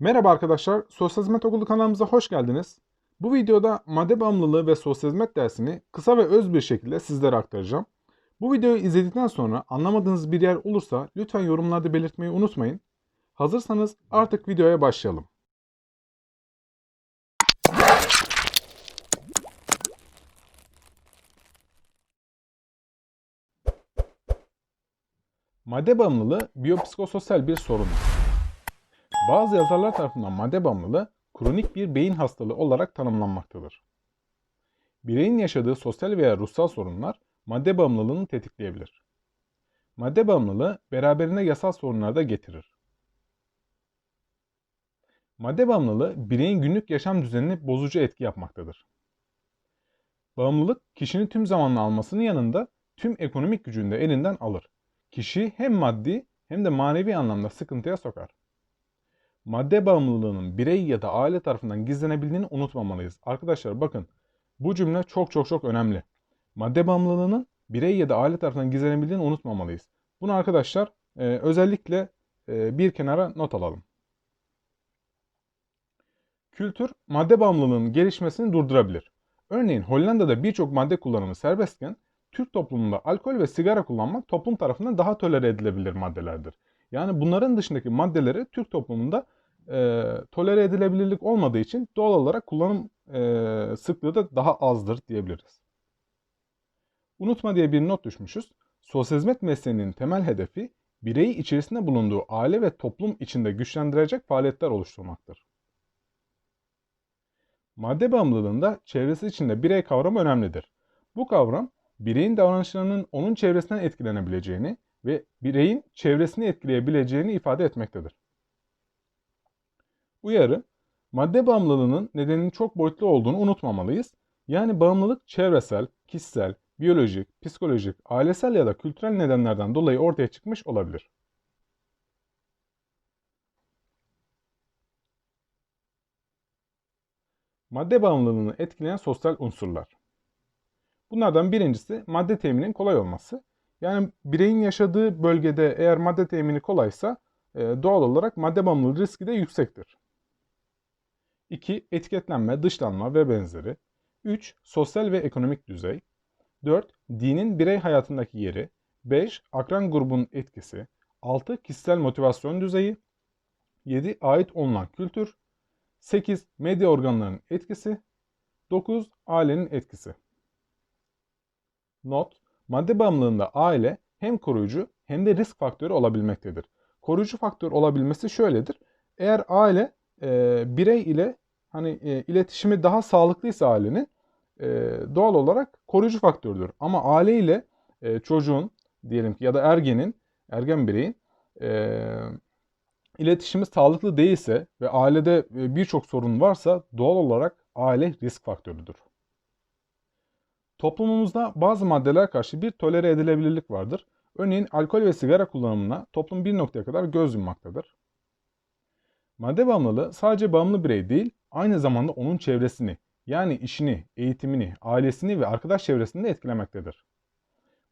Merhaba arkadaşlar, Sosyal Hizmet Okulu kanalımıza hoş geldiniz. Bu videoda madde bağımlılığı ve sosyal hizmet dersini kısa ve öz bir şekilde sizlere aktaracağım. Bu videoyu izledikten sonra anlamadığınız bir yer olursa lütfen yorumlarda belirtmeyi unutmayın. Hazırsanız artık videoya başlayalım. Madde bağımlılığı biyopsikososyal bir sorundur. Bazı yazarlar tarafından madde bağımlılığı kronik bir beyin hastalığı olarak tanımlanmaktadır. Bireyin yaşadığı sosyal veya ruhsal sorunlar madde bağımlılığını tetikleyebilir. Madde bağımlılığı beraberinde yasal sorunlar da getirir. Madde bağımlılığı bireyin günlük yaşam düzenini bozucu etki yapmaktadır. Bağımlılık kişinin tüm zamanını almasının yanında tüm ekonomik gücünü de elinden alır. Kişiyi hem maddi hem de manevi anlamda sıkıntıya sokar madde bağımlılığının birey ya da aile tarafından gizlenebildiğini unutmamalıyız. Arkadaşlar bakın bu cümle çok çok çok önemli. Madde bağımlılığının birey ya da aile tarafından gizlenebildiğini unutmamalıyız. Bunu arkadaşlar e, özellikle e, bir kenara not alalım. Kültür madde bağımlılığının gelişmesini durdurabilir. Örneğin Hollanda'da birçok madde kullanımı serbestken Türk toplumunda alkol ve sigara kullanmak toplum tarafından daha tolere edilebilir maddelerdir. Yani bunların dışındaki maddeleri Türk toplumunda e, tolere edilebilirlik olmadığı için doğal olarak kullanım e, sıklığı da daha azdır diyebiliriz. Unutma diye bir not düşmüşüz. Sosyal hizmet mesleğinin temel hedefi bireyi içerisinde bulunduğu aile ve toplum içinde güçlendirecek faaliyetler oluşturmaktır. Madde bağımlılığında çevresi içinde birey kavramı önemlidir. Bu kavram bireyin davranışlarının onun çevresinden etkilenebileceğini ve bireyin çevresini etkileyebileceğini ifade etmektedir. Uyarı, madde bağımlılığının nedeninin çok boyutlu olduğunu unutmamalıyız. Yani bağımlılık çevresel, kişisel, biyolojik, psikolojik, ailesel ya da kültürel nedenlerden dolayı ortaya çıkmış olabilir. Madde bağımlılığını etkileyen sosyal unsurlar. Bunlardan birincisi madde teminin kolay olması. Yani bireyin yaşadığı bölgede eğer madde temini kolaysa e, doğal olarak madde bağımlılığı riski de yüksektir. 2. Etiketlenme, dışlanma ve benzeri. 3. Sosyal ve ekonomik düzey. 4. Dinin birey hayatındaki yeri. 5. Akran grubunun etkisi. 6. Kişisel motivasyon düzeyi. 7. Ait olunan kültür. 8. Medya organlarının etkisi. 9. Ailenin etkisi. Not Madde bağımlılığında aile hem koruyucu hem de risk faktörü olabilmektedir. Koruyucu faktör olabilmesi şöyledir. Eğer aile e, birey ile hani e, iletişimi daha sağlıklıysa ailenin e, doğal olarak koruyucu faktördür. Ama aile ile e, çocuğun diyelim ki ya da ergenin, ergen bireyin e, iletişimi sağlıklı değilse ve ailede e, birçok sorun varsa doğal olarak aile risk faktörüdür. Toplumumuzda bazı maddeler karşı bir tolere edilebilirlik vardır. Örneğin alkol ve sigara kullanımına toplum bir noktaya kadar göz yummaktadır. Madde bağımlılığı sadece bağımlı birey değil, aynı zamanda onun çevresini, yani işini, eğitimini, ailesini ve arkadaş çevresini de etkilemektedir.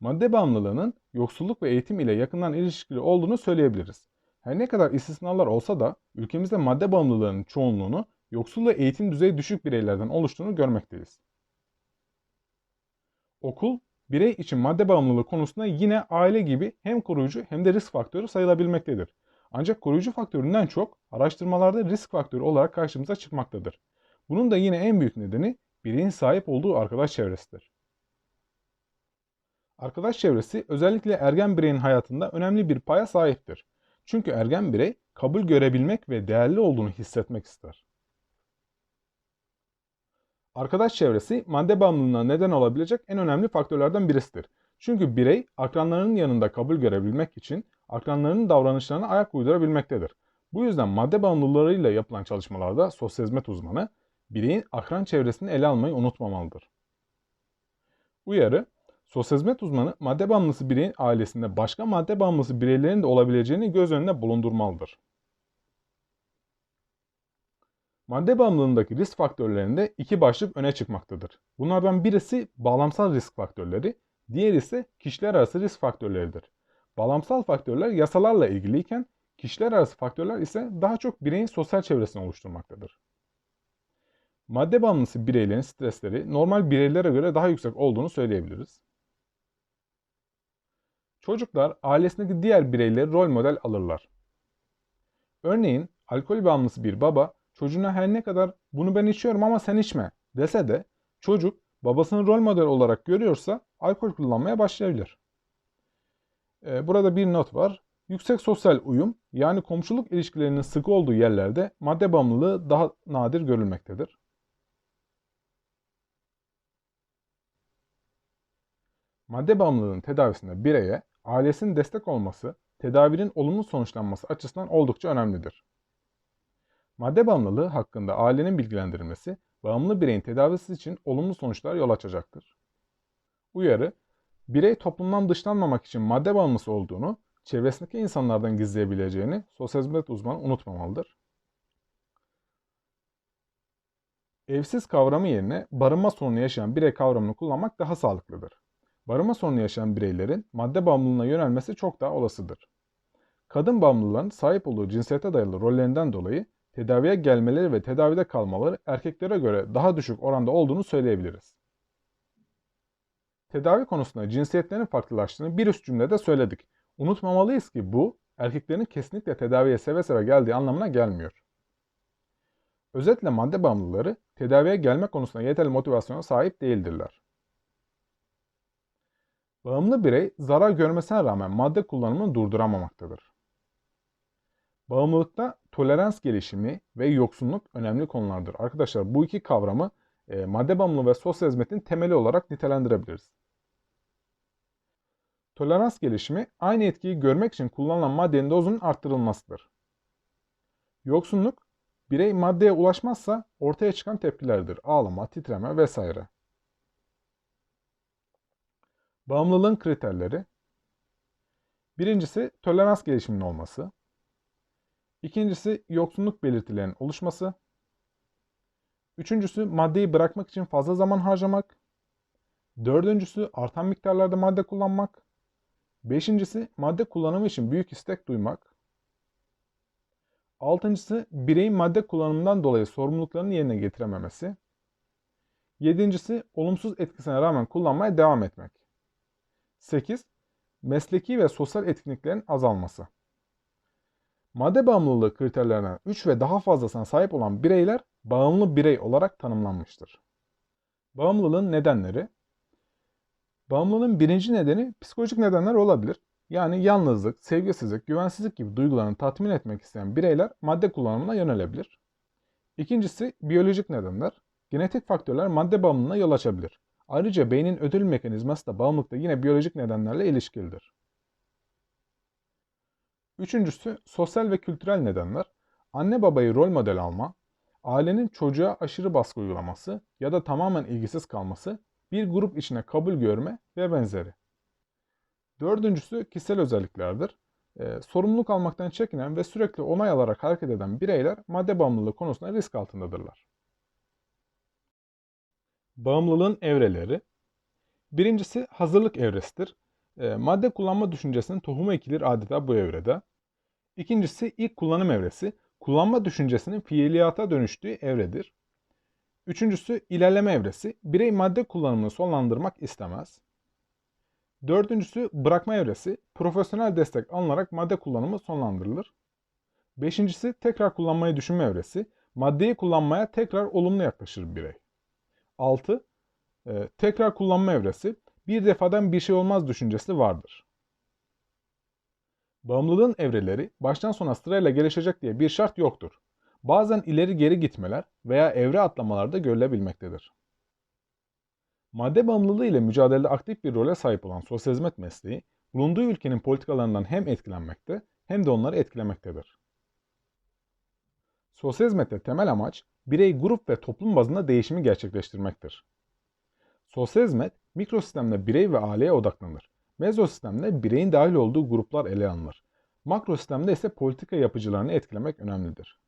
Madde bağımlılığının yoksulluk ve eğitim ile yakından ilişkili olduğunu söyleyebiliriz. Her ne kadar istisnalar olsa da ülkemizde madde bağımlılığının çoğunluğunu yoksul ve eğitim düzeyi düşük bireylerden oluştuğunu görmekteyiz. Okul, birey için madde bağımlılığı konusunda yine aile gibi hem koruyucu hem de risk faktörü sayılabilmektedir. Ancak koruyucu faktöründen çok araştırmalarda risk faktörü olarak karşımıza çıkmaktadır. Bunun da yine en büyük nedeni bireyin sahip olduğu arkadaş çevresidir. Arkadaş çevresi özellikle ergen bireyin hayatında önemli bir paya sahiptir. Çünkü ergen birey kabul görebilmek ve değerli olduğunu hissetmek ister. Arkadaş çevresi madde bağımlılığına neden olabilecek en önemli faktörlerden birisidir. Çünkü birey akranlarının yanında kabul görebilmek için akranlarının davranışlarına ayak uydurabilmektedir. Bu yüzden madde bağımlılıklarıyla yapılan çalışmalarda sosyal hizmet uzmanı bireyin akran çevresini ele almayı unutmamalıdır. Uyarı, sosyal hizmet uzmanı madde bağımlısı bireyin ailesinde başka madde bağımlısı bireylerin de olabileceğini göz önüne bulundurmalıdır. Madde bağımlılığındaki risk faktörlerinde iki başlık öne çıkmaktadır. Bunlardan birisi bağlamsal risk faktörleri, diğeri ise kişiler arası risk faktörleridir. Bağlamsal faktörler yasalarla ilgiliyken Kişiler arası faktörler ise daha çok bireyin sosyal çevresini oluşturmaktadır. Madde bağımlısı bireylerin stresleri normal bireylere göre daha yüksek olduğunu söyleyebiliriz. Çocuklar ailesindeki diğer bireyleri rol model alırlar. Örneğin alkol bağımlısı bir baba çocuğuna her ne kadar bunu ben içiyorum ama sen içme dese de çocuk babasını rol model olarak görüyorsa alkol kullanmaya başlayabilir. Ee, burada bir not var. Yüksek sosyal uyum yani komşuluk ilişkilerinin sıkı olduğu yerlerde madde bağımlılığı daha nadir görülmektedir. Madde bağımlılığının tedavisinde bireye ailesinin destek olması, tedavinin olumlu sonuçlanması açısından oldukça önemlidir. Madde bağımlılığı hakkında ailenin bilgilendirilmesi, bağımlı bireyin tedavisi için olumlu sonuçlar yol açacaktır. Uyarı, birey toplumdan dışlanmamak için madde bağımlısı olduğunu, çevresindeki insanlardan gizleyebileceğini sosyal hizmet uzmanı unutmamalıdır. Evsiz kavramı yerine barınma sorunu yaşayan birey kavramını kullanmak daha sağlıklıdır. Barınma sorunu yaşayan bireylerin madde bağımlılığına yönelmesi çok daha olasıdır. Kadın bağımlıların sahip olduğu cinsiyete dayalı rollerinden dolayı tedaviye gelmeleri ve tedavide kalmaları erkeklere göre daha düşük oranda olduğunu söyleyebiliriz. Tedavi konusunda cinsiyetlerin farklılaştığını bir üst cümlede söyledik. Unutmamalıyız ki bu, erkeklerin kesinlikle tedaviye seve seve geldiği anlamına gelmiyor. Özetle madde bağımlıları tedaviye gelme konusunda yeterli motivasyona sahip değildirler. Bağımlı birey zarar görmesine rağmen madde kullanımını durduramamaktadır. Bağımlılıkta tolerans gelişimi ve yoksunluk önemli konulardır. Arkadaşlar bu iki kavramı e, madde bağımlılığı ve sosyal hizmetin temeli olarak nitelendirebiliriz. Tolerans gelişimi aynı etkiyi görmek için kullanılan maddenin dozunun arttırılmasıdır. Yoksunluk, birey maddeye ulaşmazsa ortaya çıkan tepkilerdir. Ağlama, titreme vesaire. Bağımlılığın kriterleri Birincisi tolerans gelişiminin olması. İkincisi yoksunluk belirtilerinin oluşması. Üçüncüsü maddeyi bırakmak için fazla zaman harcamak. Dördüncüsü artan miktarlarda madde kullanmak. Beşincisi madde kullanımı için büyük istek duymak. Altıncısı bireyin madde kullanımından dolayı sorumluluklarını yerine getirememesi. Yedincisi olumsuz etkisine rağmen kullanmaya devam etmek. 8. Mesleki ve sosyal etkinliklerin azalması. Madde bağımlılığı kriterlerine 3 ve daha fazlasına sahip olan bireyler bağımlı birey olarak tanımlanmıştır. Bağımlılığın nedenleri Bağımlılığın birinci nedeni psikolojik nedenler olabilir. Yani yalnızlık, sevgisizlik, güvensizlik gibi duygularını tatmin etmek isteyen bireyler madde kullanımına yönelebilir. İkincisi biyolojik nedenler. Genetik faktörler madde bağımlılığına yol açabilir. Ayrıca beynin ödül mekanizması da bağımlılıkta yine biyolojik nedenlerle ilişkilidir. Üçüncüsü sosyal ve kültürel nedenler. Anne babayı rol model alma, ailenin çocuğa aşırı baskı uygulaması ya da tamamen ilgisiz kalması, bir grup içine kabul görme ve benzeri. Dördüncüsü kişisel özelliklerdir. Ee, sorumluluk almaktan çekinen ve sürekli onay alarak hareket eden bireyler madde bağımlılığı konusunda risk altındadırlar. Bağımlılığın evreleri. Birincisi hazırlık evresidir. E, madde kullanma düşüncesinin tohumu ekilir adeta bu evrede. İkincisi ilk kullanım evresi. Kullanma düşüncesinin fiiliyata dönüştüğü evredir. Üçüncüsü ilerleme evresi. Birey madde kullanımını sonlandırmak istemez. Dördüncüsü bırakma evresi. Profesyonel destek alınarak madde kullanımı sonlandırılır. Beşincisi tekrar kullanmayı düşünme evresi. Maddeyi kullanmaya tekrar olumlu yaklaşır birey. 6. E, tekrar kullanma evresi. Bir defadan bir şey olmaz düşüncesi vardır. Bağımlılığın evreleri baştan sona sırayla gelişecek diye bir şart yoktur. Bazen ileri geri gitmeler veya evre atlamalar da görülebilmektedir. Madde bağımlılığı ile mücadelede aktif bir role sahip olan sosyal hizmet mesleği, bulunduğu ülkenin politikalarından hem etkilenmekte hem de onları etkilemektedir. Sosyal hizmette temel amaç birey, grup ve toplum bazında değişimi gerçekleştirmektir. Sosyal hizmet, mikrosistemde birey ve aileye odaklanır. Mezosistemde bireyin dahil olduğu gruplar ele alınır. Makrosistemde ise politika yapıcılarını etkilemek önemlidir.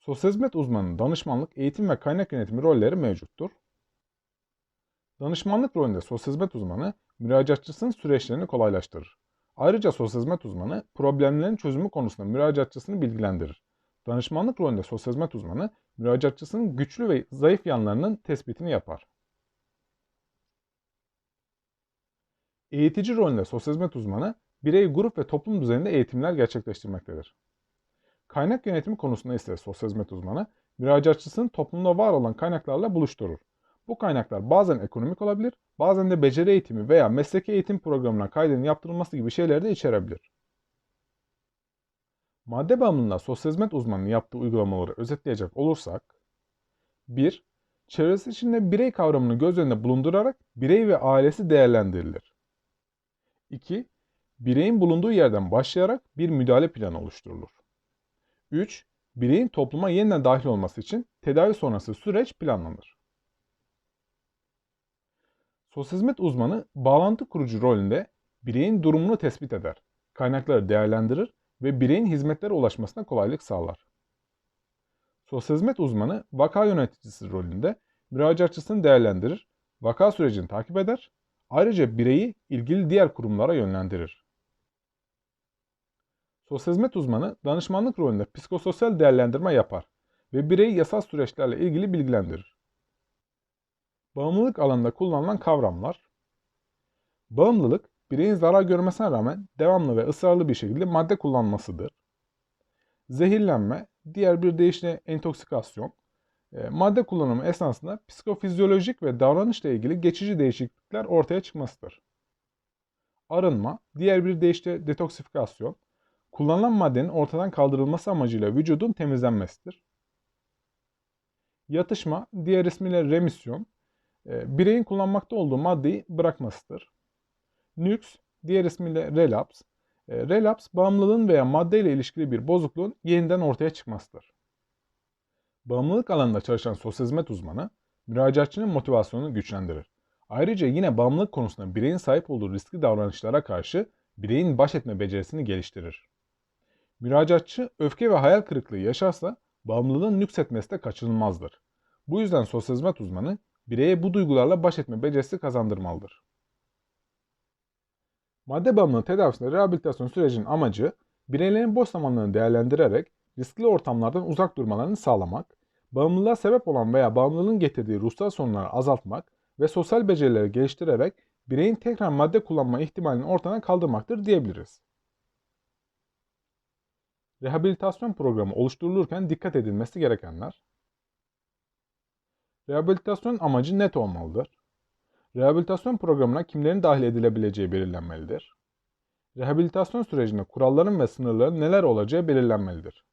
Sosyal hizmet uzmanının danışmanlık, eğitim ve kaynak yönetimi rolleri mevcuttur. Danışmanlık rolünde sosyal hizmet uzmanı müracaatçısının süreçlerini kolaylaştırır. Ayrıca sosyal hizmet uzmanı problemlerin çözümü konusunda müracaatçısını bilgilendirir. Danışmanlık rolünde sosyal hizmet uzmanı müracaatçısının güçlü ve zayıf yanlarının tespitini yapar. Eğitici rolünde sosyal hizmet uzmanı birey, grup ve toplum düzeyinde eğitimler gerçekleştirmektedir. Kaynak yönetimi konusunda ise sosyal hizmet uzmanı müracaatçısını toplumda var olan kaynaklarla buluşturur. Bu kaynaklar bazen ekonomik olabilir, bazen de beceri eğitimi veya mesleki eğitim programına kaydının yaptırılması gibi şeyleri de içerebilir. Madde bağımlılığında sosyal hizmet uzmanının yaptığı uygulamaları özetleyecek olursak 1. Çevresi içinde birey kavramını göz önünde bulundurarak birey ve ailesi değerlendirilir. 2. Bireyin bulunduğu yerden başlayarak bir müdahale planı oluşturulur. 3. Bireyin topluma yeniden dahil olması için tedavi sonrası süreç planlanır. Sosyal hizmet uzmanı bağlantı kurucu rolünde bireyin durumunu tespit eder, kaynakları değerlendirir ve bireyin hizmetlere ulaşmasına kolaylık sağlar. Sosyal hizmet uzmanı vaka yöneticisi rolünde müracaatçısını değerlendirir, vaka sürecini takip eder, ayrıca bireyi ilgili diğer kurumlara yönlendirir. Sosyal hizmet uzmanı danışmanlık rolünde psikososyal değerlendirme yapar ve bireyi yasal süreçlerle ilgili bilgilendirir. Bağımlılık alanında kullanılan kavramlar Bağımlılık, bireyin zarar görmesine rağmen devamlı ve ısrarlı bir şekilde madde kullanmasıdır. Zehirlenme, diğer bir deyişle entoksikasyon, madde kullanımı esnasında psikofizyolojik ve davranışla ilgili geçici değişiklikler ortaya çıkmasıdır. Arınma, diğer bir deyişle detoksifikasyon, kullanılan maddenin ortadan kaldırılması amacıyla vücudun temizlenmesidir. Yatışma, diğer ismiyle remisyon, e, bireyin kullanmakta olduğu maddeyi bırakmasıdır. Nüks, diğer ismiyle relaps, e, relaps bağımlılığın veya maddeyle ilişkili bir bozukluğun yeniden ortaya çıkmasıdır. Bağımlılık alanında çalışan sosyal hizmet uzmanı, müracaatçının motivasyonunu güçlendirir. Ayrıca yine bağımlılık konusunda bireyin sahip olduğu riskli davranışlara karşı bireyin baş etme becerisini geliştirir. Müracaatçı öfke ve hayal kırıklığı yaşarsa bağımlılığın nüksetmesi de kaçınılmazdır. Bu yüzden sosyal hizmet uzmanı bireye bu duygularla baş etme becerisi kazandırmalıdır. Madde bağımlılığı tedavisinde rehabilitasyon sürecinin amacı bireylerin boş zamanlarını değerlendirerek riskli ortamlardan uzak durmalarını sağlamak, bağımlılığa sebep olan veya bağımlılığın getirdiği ruhsal sorunları azaltmak ve sosyal becerileri geliştirerek bireyin tekrar madde kullanma ihtimalini ortadan kaldırmaktır diyebiliriz. Rehabilitasyon programı oluşturulurken dikkat edilmesi gerekenler Rehabilitasyon amacı net olmalıdır. Rehabilitasyon programına kimlerin dahil edilebileceği belirlenmelidir. Rehabilitasyon sürecinde kuralların ve sınırların neler olacağı belirlenmelidir.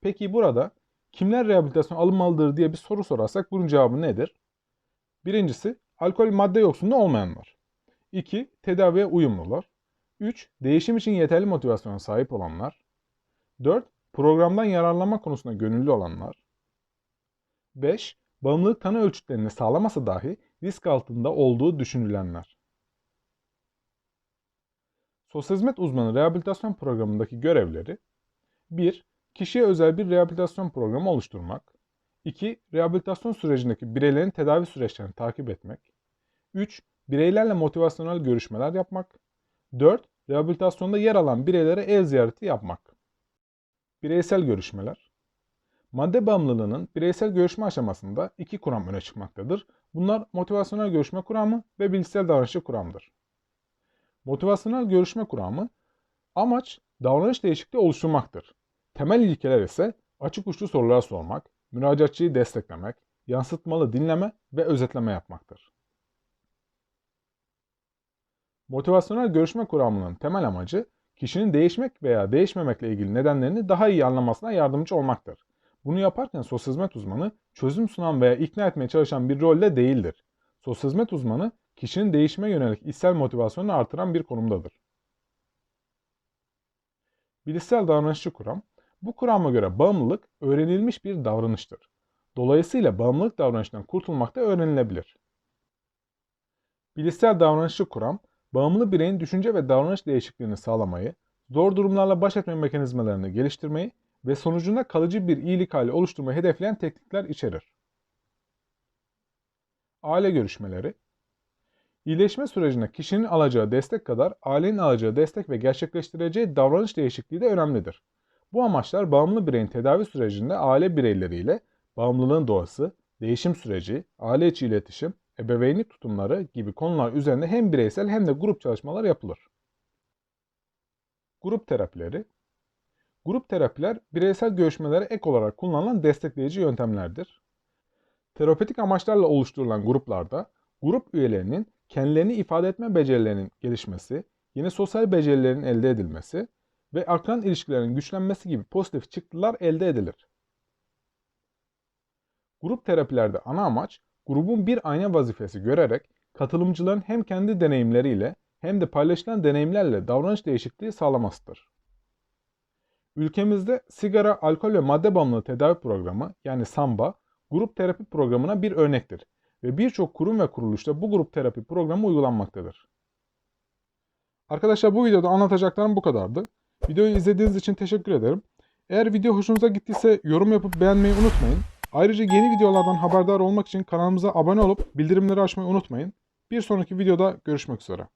Peki burada kimler rehabilitasyon alınmalıdır diye bir soru sorarsak bunun cevabı nedir? Birincisi alkol madde yoksunluğu olmayanlar. 2. Tedaviye uyumlular. 3. Değişim için yeterli motivasyona sahip olanlar. 4. Programdan yararlanma konusunda gönüllü olanlar. 5. Bağımlılık tanı ölçütlerini sağlamasa dahi risk altında olduğu düşünülenler. Sosyal hizmet uzmanı rehabilitasyon programındaki görevleri 1. Kişiye özel bir rehabilitasyon programı oluşturmak. 2. Rehabilitasyon sürecindeki bireylerin tedavi süreçlerini takip etmek. 3. Bireylerle motivasyonel görüşmeler yapmak. 4. Rehabilitasyonda yer alan bireylere ev ziyareti yapmak. Bireysel görüşmeler. Madde bağımlılığının bireysel görüşme aşamasında iki kuram öne çıkmaktadır. Bunlar motivasyonel görüşme kuramı ve bilişsel davranışçı kuramdır. Motivasyonel görüşme kuramı amaç davranış değişikliği oluşturmaktır. Temel ilkeler ise açık uçlu sorular sormak, müracaatçıyı desteklemek, yansıtmalı dinleme ve özetleme yapmaktır. Motivasyonel görüşme kuramının temel amacı kişinin değişmek veya değişmemekle ilgili nedenlerini daha iyi anlamasına yardımcı olmaktır. Bunu yaparken sosyal hizmet uzmanı çözüm sunan veya ikna etmeye çalışan bir rolde değildir. Sosyal hizmet uzmanı kişinin değişime yönelik içsel motivasyonunu artıran bir konumdadır. Bilişsel davranışçı kuram, bu kurama göre bağımlılık öğrenilmiş bir davranıştır. Dolayısıyla bağımlılık davranışından kurtulmak da öğrenilebilir. Bilişsel davranışçı kuram, bağımlı bireyin düşünce ve davranış değişikliğini sağlamayı, zor durumlarla baş etme mekanizmalarını geliştirmeyi ve sonucunda kalıcı bir iyilik hali oluşturmayı hedefleyen teknikler içerir. Aile görüşmeleri İyileşme sürecinde kişinin alacağı destek kadar ailenin alacağı destek ve gerçekleştireceği davranış değişikliği de önemlidir. Bu amaçlar bağımlı bireyin tedavi sürecinde aile bireyleriyle bağımlılığın doğası, değişim süreci, aile içi iletişim, ebeveynlik tutumları gibi konular üzerinde hem bireysel hem de grup çalışmaları yapılır. Grup terapileri Grup terapiler bireysel görüşmelere ek olarak kullanılan destekleyici yöntemlerdir. Terapötik amaçlarla oluşturulan gruplarda grup üyelerinin kendilerini ifade etme becerilerinin gelişmesi, yeni sosyal becerilerin elde edilmesi ve akran ilişkilerinin güçlenmesi gibi pozitif çıktılar elde edilir. Grup terapilerde ana amaç grubun bir ayna vazifesi görerek katılımcıların hem kendi deneyimleriyle hem de paylaşılan deneyimlerle davranış değişikliği sağlamasıdır. Ülkemizde sigara, alkol ve madde bağımlılığı tedavi programı yani SAMBA grup terapi programına bir örnektir ve birçok kurum ve kuruluşta bu grup terapi programı uygulanmaktadır. Arkadaşlar bu videoda anlatacaklarım bu kadardı. Videoyu izlediğiniz için teşekkür ederim. Eğer video hoşunuza gittiyse yorum yapıp beğenmeyi unutmayın. Ayrıca yeni videolardan haberdar olmak için kanalımıza abone olup bildirimleri açmayı unutmayın. Bir sonraki videoda görüşmek üzere.